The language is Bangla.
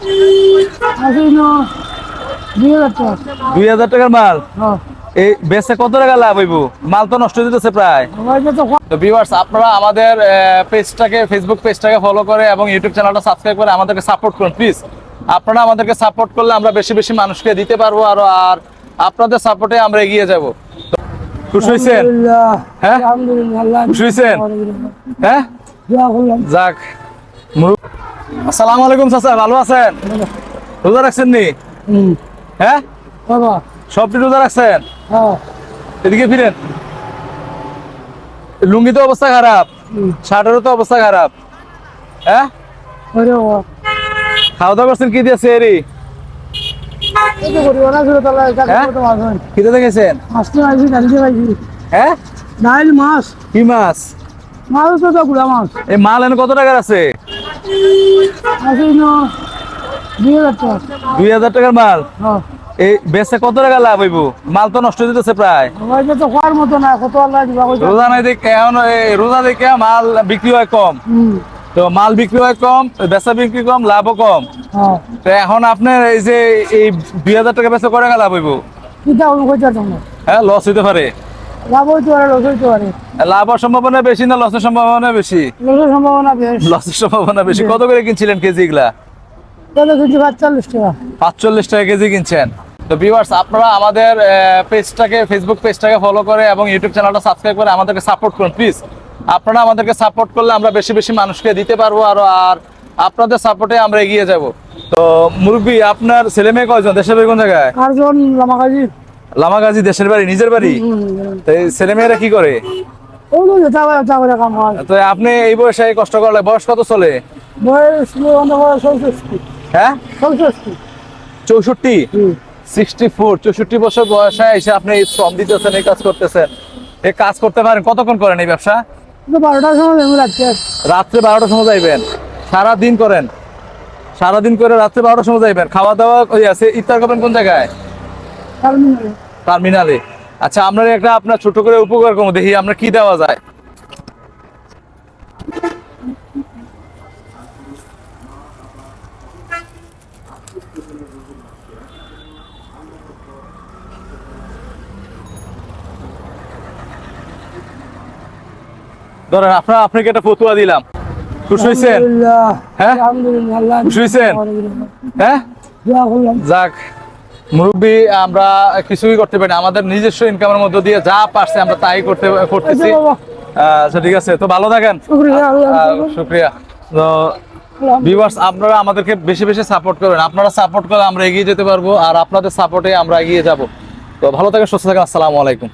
আসি ন দুই হাজার টাকা দুই হাজার টাকার মাল? এই বেচে কত টাকা লাভ হইব? মাল তো নষ্ট যেতেছে প্রায়। তো তো ভিউয়ার্স আপনারা আমাদের পেজটাকে ফেসবুক পেজটাকে ফলো করে এবং ইউটিউব চ্যানেলটা সাবস্ক্রাইব করে আমাদেরকে সাপোর্ট করুন প্লিজ আপনারা আমাদেরকে সাপোর্ট করলে আমরা বেশি বেশি মানুষকে দিতে পারব আরও আর আপনাদের সাপোর্টে আমরা এগিয়ে যাব। খুশি হয়েছেন হ্যাঁ? খুশি হয়েছেন? হ্যাঁ? যাক আসসালামু আলাইকুম চাচা ভালো আছেন? রোজা রাখছেন নি? হ্যাঁ? বাবা। সবটি রোজা রাখছেন? হ্যাঁ। এদিকে ফিরেন। লুঙ্গি তো অবস্থা খারাপ শার্টেরও তো অবস্থা খারাপ। হ্যাঁ? খাওয়া দাওয়া করছেন? কি দিয়েছে এরি? হ্যাঁ? পাইছি হ্যাঁ? ডাইল মাছ। কি মাছ? মাছ তো গুড়া মাছ। এই মাল এনে কত টাকার আছে? দুই হাজার টাকার মাল? হ্যাঁ। এই বেচে কত টাকা লাভ হইব? মাল তো নষ্ট প্রায়। আমার তো খাওয়ার মতো না কত আল্লাহ দিবা কইতা রোজা নাই দেখে এখন রোজা দেখে মাল বিক্রি হয় কম। তো মাল বিক্রি হয় কম বেচা বিক্রি কম লাভও কম। হ্যাঁ। তো এখন আপনার এই যে এই দুই হাজার টাকা বেচে টাকা লাভ হইব? হ্যাঁ লস হইতে পারে। লাভ হইতে পারে লস হইতে পারে লাভ হওয়ার সম্ভাবনা বেশি না লসের সম্ভাবনা বেশি? লসের সম্ভাবনা বেশ। লসের সম্ভাবনা বেশি। কত করে কিনছিলেন কেজি এগুলা? তাহলে কিন্তু পাঁচচল্লিশ টাকা। পাঁচচল্লিশ টাকা কেজি কিনছেন। তো ভিউয়ার্স আপনারা আমাদের পেজটাকে ফেসবুক পেজটাকে ফলো করে এবং ইউটিউব চ্যানেলটা সাবস্ক্রাইব করে আমাদেরকে সাপোর্ট করুন প্লিজ আপনারা আমাদেরকে সাপোর্ট করলে আমরা বেশি বেশি মানুষকে দিতে পারব আরও আর আপনাদের সাপোর্টে আমরা এগিয়ে যাব। তো মুরব্বী আপনার ছেলে মেয়ে কয়জন? দেশের কোন জায়গায়? কারজন লামাকাজি লামাগাজী দেশের বাড়ি নিজের বাড়ি? তো ছেলে মেয়েরা কি করে? তো আপনি এই বয়সে কষ্ট করলে বয়স কত চলে? চৌষট্টি। হ্যাঁ? চৌষট্টি। সিক্সটি ফোর চৌষট্টি বছর বয়সে এসে আপনি শ্রম দিতেছেন এই কাজ করতেছেন। এই কাজ করতে পারেন কতক্ষণ করেন এই ব্যবসা? বারোটার সময় রাত্রে। বারোটার সময় যাইবেন। সারা দিন করেন। সারা দিন করে রাত্রে বারোটার সময় যাইবেন। খাওয়া দাওয়া আছে ইফতার করবেন কোন জায়গায়? টার্মিনালে আচ্ছা আমরা একটা আপনার ছোট করে উপকার করব দেখি আমরা কি দেওয়া যায়। ধরেন আপনার আপনাকে একটা ফতুয়া দিলাম। খুশি হয়েছেন হ্যাঁ? খুশি হয়েছেন? হ্যাঁ? যাক। মুরব্বী আমরা কিছুই করতে পারি না। আমাদের নিজস্ব ইনকামের মধ্য দিয়ে যা পারছে আমরা তাই করতে করতেছি। আচ্ছা আহ, ঠিক আছে। তো ভালো থাকেন। শুক্রিয়া শুক্রিয়া। তো ভিউয়ার্স আপনারা আমাদেরকে বেশি বেশি সাপোর্ট করবেন আপনারা সাপোর্ট করে আমরা এগিয়ে যেতে পারব আর আপনাদের সাপোর্টে আমরা এগিয়ে যাব। তো ভালো থাকেন সুস্থ থাকেন। আসসালামু আলাইকুম।